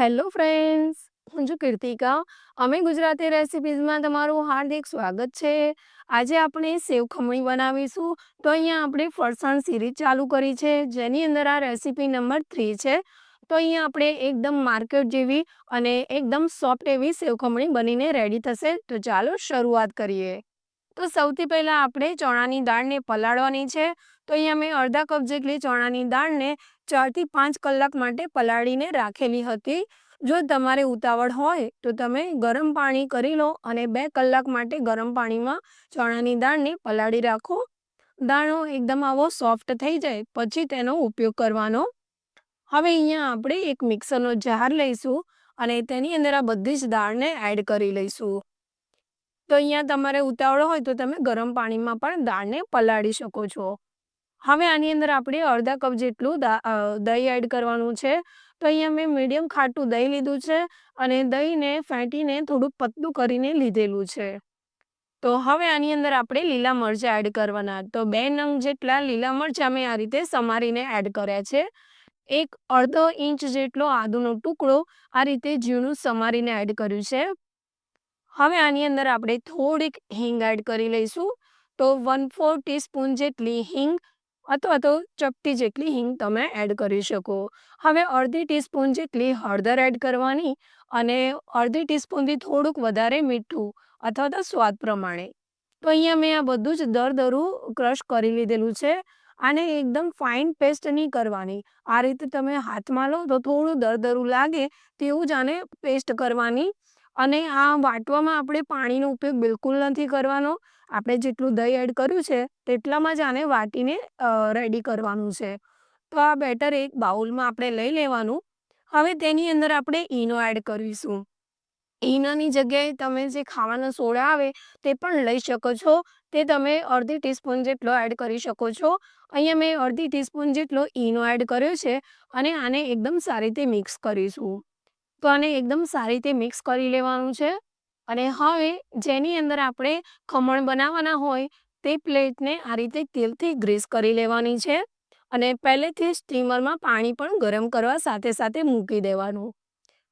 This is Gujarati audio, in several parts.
હેલો ફ્રેન્ડ્સ, હું છું કીર્તિકા. અમે ગુજરાતી રેસિપીઝમાં તમારું હાર્દિક સ્વાગત છે. આજે આપણે સેવ ખમણી બનાવીશું. તો અહીંયા આપણે ફરસાણ સિરીઝ ચાલુ કરી છે, જેની અંદર આ રેસીપી નંબર થ્રી છે. તો અહીંયા આપણે એકદમ માર્કેટ જેવી અને એકદમ સોફ્ટ એવી સેવ ખમણી બનીને રેડી થશે. તો ચાલો શરૂઆત કરીએ. તો સૌથી પહેલાં આપણે ચણાની દાળને પલાળવાની છે. તો અહીંયા મેં અડધા કપ જેટલી ચણાની દાળને ચારથી પાંચ કલાક માટે પલાળીને રાખેલી હતી. જો તમારે ઉતાવળ હોય તો તમે ગરમ પાણી કરી લો અને બે કલાક માટે ગરમ પાણીમાં ચણાની દાળને પલાળી રાખો. દાણો એકદમ આવો સોફ્ટ થઈ જાય, પછી તેનો ઉપયોગ કરવાનો. હવે અહીંયા આપણે એક મિક્સરનો જાર લઈશું અને તેની અંદર આ બધી જ દાળને એડ કરી લઈશું. તો અહીંયા તમારે ઉતાવળ હોય તો તમે ગરમ પાણીમાં પણ દાળને પલાળી શકો છો. હવે આની અંદર આપણે અડધા કપ જેટલું દહીં એડ કરવાનું છે. તો અહીંયા મેં મીડિયમ ખાટું દહીં લીધું છે અને દહીંને ફેંટીને થોડું પતલું કરીને લીધેલું છે. તો હવે આની અંદર આપણે લીલા મરચાં એડ કરવાના. તો બે નંગ જેટલા લીલા મરચાં મેં આ રીતે સમારીને એડ કર્યા છે. એક અડધો ઇંચ જેટલો આદુનો ટુકડો આ રીતે ઝીણું સમારીને એડ કર્યું છે. હવે આની અંદર આપણે થોડીક હિંગ એડ કરી લઈશું. તો વન ફોર ટીસ્પૂન જેટલી હિંગ અથવા તો ચપટી જેટલી હિંગ તમે એડ કરી શકો. હવે અડધી ટીસ્પૂન જેટલી હળદર એડ કરવાની અને અડધી ટીસ્પૂનથી થોડુંક વધારે મીઠું અથવા તો સ્વાદ પ્રમાણે. તો અહીંયા મેં આ બધું જ દરદરું ક્રશ કરી લીધેલું છે. આને એકદમ ફાઇન પેસ્ટ નહીં કરવાની. આ રીતે તમે હાથમાં લો તો થોડું દરદરું લાગે તેવું જ આને પેસ્ટ કરવાની. અને આ વાટવામાં આપણે પાણીનો ઉપયોગ બિલકુલ નથી કરવાનો. આપણે જેટલું દહીં એડ કર્યું છે, તેટલામાં જ આને વાટીને રેડી કરવાનું છે. તો આ બેટર એક બાઉલમાં આપણે લઈ લેવાનું. હવે તેની અંદર આપણે ઈનો એડ કરીશું. ઈનાની જગ્યાએ તમે જે ખાવાના સોડા આવે, તે પણ લઈ શકો છો. તે તમે અડધી ટીસ્પૂન જેટલો એડ કરી શકો છો. અહીંયા મેં અડધી ટીસ્પૂન જેટલો ઈનો એડ કર્યો છે અને આને એકદમ સારી રીતે મિક્સ કરીશું. તો આને એકદમ સારી રીતે મિક્સ કરી લેવાનું છે. અને હવે જેની અંદર આપણે ખમણ બનાવવાના હોય, તે પ્લેટને આ રીતે તેલથી ગ્રીસ કરી લેવાની છે. અને પહેલેથી સ્ટીમરમાં પાણી પણ ગરમ કરવા સાથે સાથે મૂકી દેવાનું.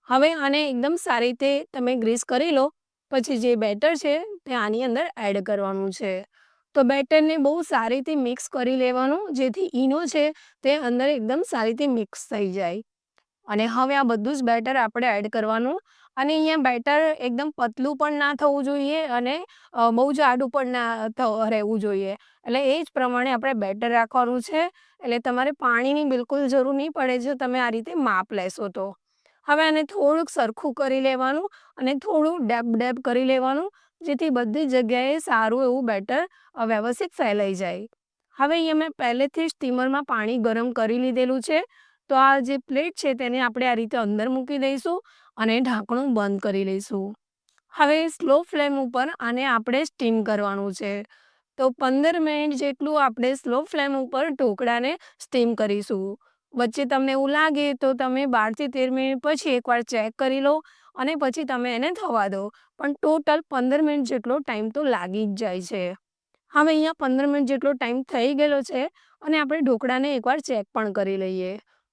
હવે આને એકદમ સારી રીતે તમે ગ્રીસ કરી લો. પછી જે બેટર છે, તે આની અંદર એડ કરવાનું છે. તો બેટરને બહુ સારી રીતે મિક્સ કરી લેવાનું, જેથી ઈનો છે, તે અંદર એકદમ સારી રીતે મિક્સ થઈ જાય. અને હવે આ બધું જ બેટર આપણે એડ કરવાનું. અને અહીંયા બેટર એકદમ પતલું પણ ના થવું જોઈએ અને બહુ જાડું પણ ના રહેવું જોઈએ. એટલે એ જ પ્રમાણે આપણે બેટર રાખવાનું છે. એટલે તમારે પાણીની બિલકુલ જરૂર નહીં પડે જો તમે આ રીતે માપ લેશો તો. હવે આને થોડુંક સરખું કરી લેવાનું અને થોડું ડેબ ડેબ કરી લેવાનું, જેથી બધી જગ્યાએ સારું એવું બેટર વ્યવસ્થિત ફેલાઈ જાય. હવે અહીંયા મેં પહેલેથી જ સ્ટીમરમાં પાણી ગરમ કરી લીધેલું છે. તો આ જે પ્લેટ છે તેને આપણે આ રીતે અંદર મૂકી દઈશું અને ઢાંકણું બંધ કરી લઈશું. હવે સ્લો ફ્લેમ ઉપર આને આપણે સ્ટીમ કરવાનું છે. તો પંદર મિનિટ જેટલું આપણે સ્લો ફ્લેમ ઉપર ઢોકળાને સ્ટીમ કરીશું. વચ્ચે તમને એવું લાગે તો તમે બારથી તેર મિનિટ પછી એકવાર ચેક કરી લો અને પછી તમે એને થવા દો. પણ ટોટલ પંદર મિનિટ જેટલો ટાઈમ તો લાગી જ જાય છે. હવે અહીંયા પંદર મિનિટ જેટલો ટાઈમ થઈ ગયેલો છે અને આપણે ઢોકળાને એકવાર ચેક પણ કરી લઈએ.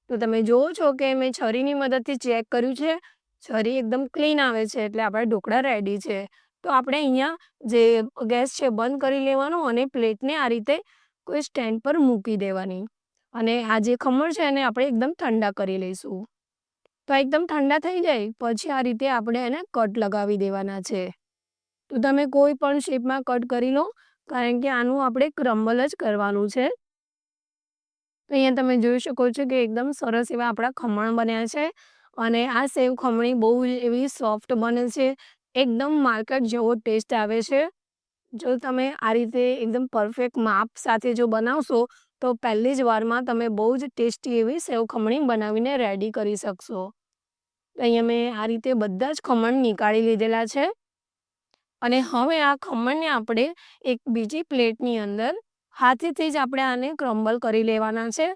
તો તમે જુઓ છો કે મેં છરીની મદદથી ચેક કર્યું છે. છરી એકદમ ક્લીન આવે છે એટલે આપણા ઢોકળા રેડી છે. તો આપણે અહીંયા જે ગેસ છે બંધ કરી લેવાનો અને પ્લેટને આ રીતે કોઈ સ્ટેન્ડ પર મૂકી દેવાની. અને આ જે ખમણ છે એને આપણે એકદમ ઠંડા કરી લઈશું. તો એકદમ ઠંડા થઈ જાય, પછી આ રીતે આપણે એને કટ લગાવી દેવાના છે. તો તમે કોઈ પણ શેપમાં કટ કરી લો, કારણ કે આનું આપણે ક્રમ્બલ જ કરવાનું છે. તો અહીંયા તમે જોઈ શકો છો કે એકદમ સરસ એવા આપણા ખમણ બન્યા છે અને આ સેવ ખમણી બહુ એવી સોફ્ટ બને છે. એકદમ માર્કેટ જેવો ટેસ્ટ આવે છે. જો તમે આ રીતે એકદમ પરફેક્ટ માપ સાથે જો બનાવશો તો પહેલી જ વારમાં તમે બહુ જ ટેસ્ટી એવી સેવ ખમણી બનાવીને રેડી કરી શકશો. અહીંયા મેં આ રીતે બધા જ ખમણ નીકાળી લીધેલા છે. અને હવે આ ખમણને આપણે એક બીજી પ્લેટની અંદર હાથેથી જ આપણે આને ક્રમ્બલ કરી લેવાના છે.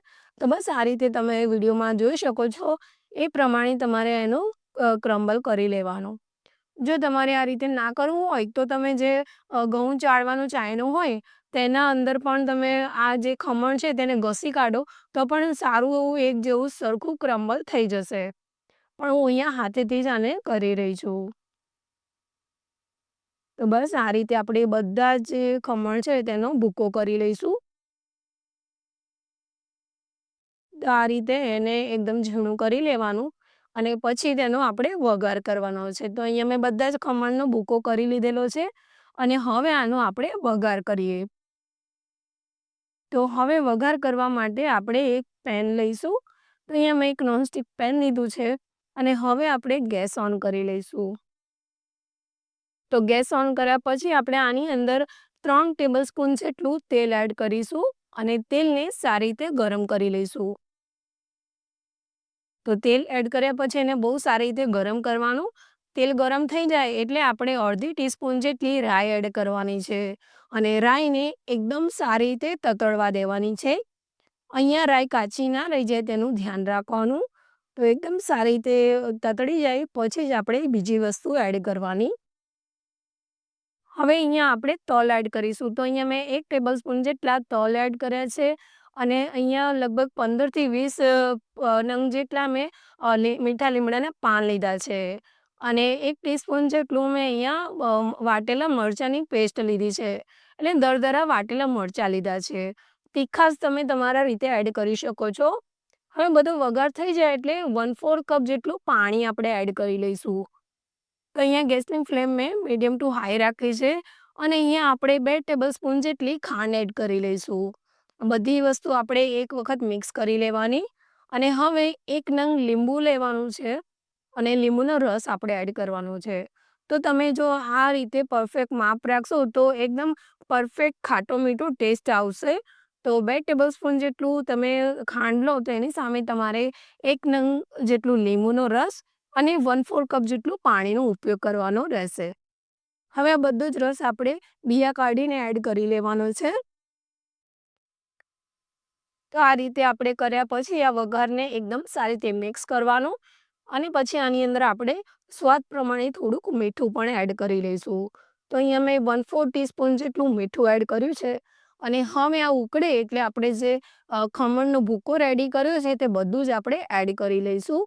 તો બસ આ રીતે તમે વિડીયોમાં જોઈ શકો છો. એ પ્રમાણે તમારે એનું ક્રમ્બલ કરી લેવાનું. જો તમારે આ રીતે ના કરવું હોય તો તમે જે ઘઉં ચાળવાનું ચાયનું હોય, તેના અંદર પણ તમે આ જે ખમણ છે તેને ઘસી કાઢો, તો પણ સારું એવું એક જેવું સરખું ક્રમ્બલ થઈ જશે. પણ હું અહીંયા હાથેથી જ આને કરી રહી છું. તો બસ આ રીતે આપણે બધા જે ખમણ છે તેનો ભૂકો કરી લઈશું. તો આ રીતે એને એકદમ ઝીણું કરી લેવાનું અને પછી તેનો આપણે વઘાર કરવાનો છે. તો અહીંયા મેં બધા જ ખમણનો ભૂકો કરી લીધેલો છે અને હવે આનો આપણે વઘાર કરીએ. તો હવે વઘાર કરવા માટે આપણે એક પેન લઈશું. તો અહીંયા મેં એક નોનસ્ટિક પેન લીધું છે અને હવે આપણે ગેસ ઓન કરી લઈશું. તો ગેસ ઓન કર્યા પછી આપણે આની અંદર ત્રણ ટેબલ સ્પૂન જેટલું તેલ એડ કરીશું અને તેલને સારી રીતે ગરમ કરી લઈશું. તો તેલ એડ કર્યા પછી એને બહુ સારી રીતે ગરમ કરવાનું. તેલ ગરમ થઈ જાય એટલે આપણે અડધી ટીસ્પૂન જેટલી રાઈ એડ કરવાની છે અને રાઈને એકદમ સારી રીતે તતળવા દેવાની છે. અહીંયા રાઈ કાચી ના રહી જાય તેનું ધ્યાન રાખવાનું. તો એકદમ સારી રીતે તતળી જાય પછી જ આપણે બીજી વસ્તુ એડ કરવાની. હવે અહીંયા આપણે તલ એડ કરીશું. તો અહીંયા મેં એક ટેબલ સ્પૂન જેટલા તલ એડ કર્યા છે અને અહીંયા લગભગ પંદરથી વીસ નંગ જેટલા મેં મીઠા લીમડાના પાન લીધા છે. અને એક ટીસ્પૂન જેટલું મેં અહીંયા વાટેલા મરચાંની પેસ્ટ લીધી છે. એટલે દરદરા વાટેલા મરચાં લીધા છે. તીખાસ તમે તમારા રીતે એડ કરી શકો છો. હવે બધો વઘાર થઈ જાય એટલે વન ફોર કપ જેટલું પાણી આપણે એડ કરી લઈશું. તો અહીંયા ગેસની ફ્લેમ મેં મીડિયમ ટુ હાઈ રાખી છે અને અહીંયા આપણે બે ટેબલ સ્પૂન જેટલી ખાંડ એડ કરી લઈશું. બધી વસ્તુ આપણે એક વખત મિક્સ કરી લેવાની અને હવે એક નંગ લીંબુ લેવાનું છે અને લીંબુનો રસ આપણે એડ કરવાનો છે. તો તમે જો આ રીતે પરફેક્ટ માપ રાખશો તો એકદમ પરફેક્ટ ખાટો મીઠો ટેસ્ટ આવશે. તો બે ટેબલ સ્પૂન જેટલું તમે ખાંડ લો તો એની સામે તમારે એક નંગ જેટલું લીંબુનો રસ અને વન ફોર કપ જેટલું પાણીનો ઉપયોગ કરવાનો રહેશે. હવે આ બધો જ રસ આપણે બિયા કાઢીને એડ કરી લેવાનો છે. તો આ રીતે આપણે કર્યા પછી આ વઘારને એકદમ સારી રીતે મિક્સ કરવાનું અને પછી આની અંદર આપણે સ્વાદ પ્રમાણે થોડુંક મીઠું પણ એડ કરી લઈશું. તો અહીંયા મેં વન ફોર ટીસ્પૂન જેટલું મીઠું એડ કર્યું છે અને હવે આ ઉકળે એટલે આપણે જે ખમણનો ભૂકો રેડી કર્યો છે તે બધું જ આપણે એડ કરી લઈશું.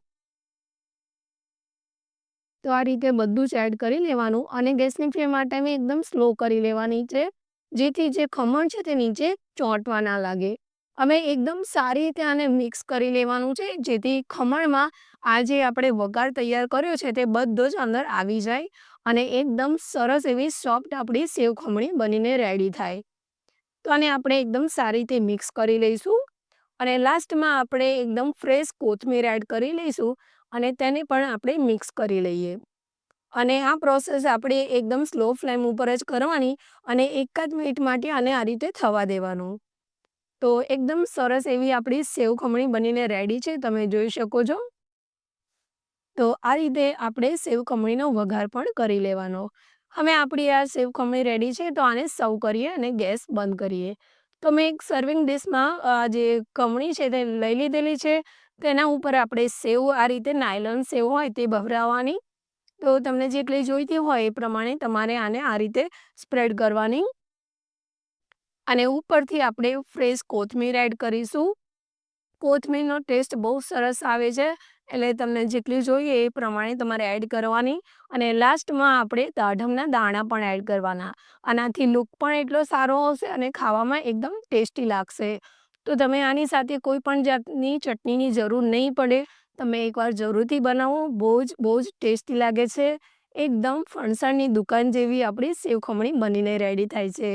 તો આ રીતે બધું જ એડ કરી લેવાનું અને ગેસની ફ્લેમ આ ટાઈમે એકદમ સ્લો કરી લેવાની છે, જેથી જે ખમણ છે તે નીચે ચોંટવા ના લાગે. અમે એકદમ સારી રીતે આને મિક્સ કરી લેવાનું છે, જેથી ખમણમાં આ જે આપણે વઘાર તૈયાર કર્યો છે તે બધો જ અંદર આવી જાય અને એકદમ સરસ એવી સોફ્ટ આપણી સેવ ખમણી બનીને રેડી થાય. તો આને આપણે એકદમ સારી રીતે મિક્સ કરી લઈશું અને લાસ્ટમાં આપણે એકદમ ફ્રેશ કોથમીર એડ કરી લઈશું અને તેને પણ આપણે મિક્સ કરી લઈએ. અને આ પ્રોસેસ આપણે એકદમ સ્લો ફ્લેમ ઉપર જ કરવાની અને એકાદ મિનિટ માટે આને આ રીતે થવા દેવાનું. તો એકદમ સરસ એવી આપણી સેવ ખમણી બનીને રેડી છે, તમે જોઈ શકો છો. તો આ રીતે આપણે સેવ ખમણીનો વઘાર પણ કરી લેવાનો. હવે આપણી આ સેવ ખમણી રેડી છે, તો આને સર્વ કરીએ અને ગેસ બંધ કરીએ. તો મેં એક સર્વિંગ ડિશમાં જે ખમણી છે તે લઈ લીધેલી છે. તેના ઉપર આપણે સેવ આ રીતે નાયલોન સેવ હોય તે ભભરાવવાની તો તમને જેટલી જોઈતી હોય એ પ્રમાણે તમારે આને આ રીતે સ્પ્રેડ કરવાની. અને ઉપરથી આપણે ફ્રેશ કોથમીર એડ કરીશું. કોથમીરનો ટેસ્ટ બહુ સરસ આવે છે, એટલે તમને જેટલી જોઈએ એ પ્રમાણે તમારે એડ કરવાની. અને લાસ્ટમાં આપણે દાઢમના દાણા પણ એડ કરવાના. આનાથી લુક પણ એટલો સારો આવશે અને ખાવામાં એકદમ ટેસ્ટી લાગશે. તો તમે આની સાથે કોઈ પણ જાતની ચટણીની જરૂર નહીં પડે. તમે એકવાર જરૂરથી બનાવો. બહુ જ બહુ જ ટેસ્ટી લાગે છે. એકદમ ફણસાણની દુકાન જેવી આપણી સેવ ખમણી બનીને રેડી થાય છે.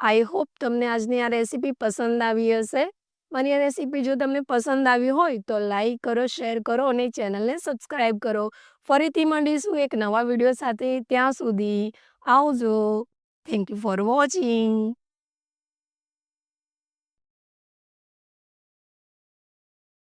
આઈ હોપ તમને આજની આ રેસીપી પસંદ આવી હશે. મારી આ રેસીપી જો તમને પસંદ આવી હોય તો લાઈક કરો શેર કરો અને ચેનલને સબસ્ક્રાઈબ કરો. ફરીથી મળીશું એક નવા વીડિયો સાથે. ત્યાં સુધી આવજો. Thank you for watching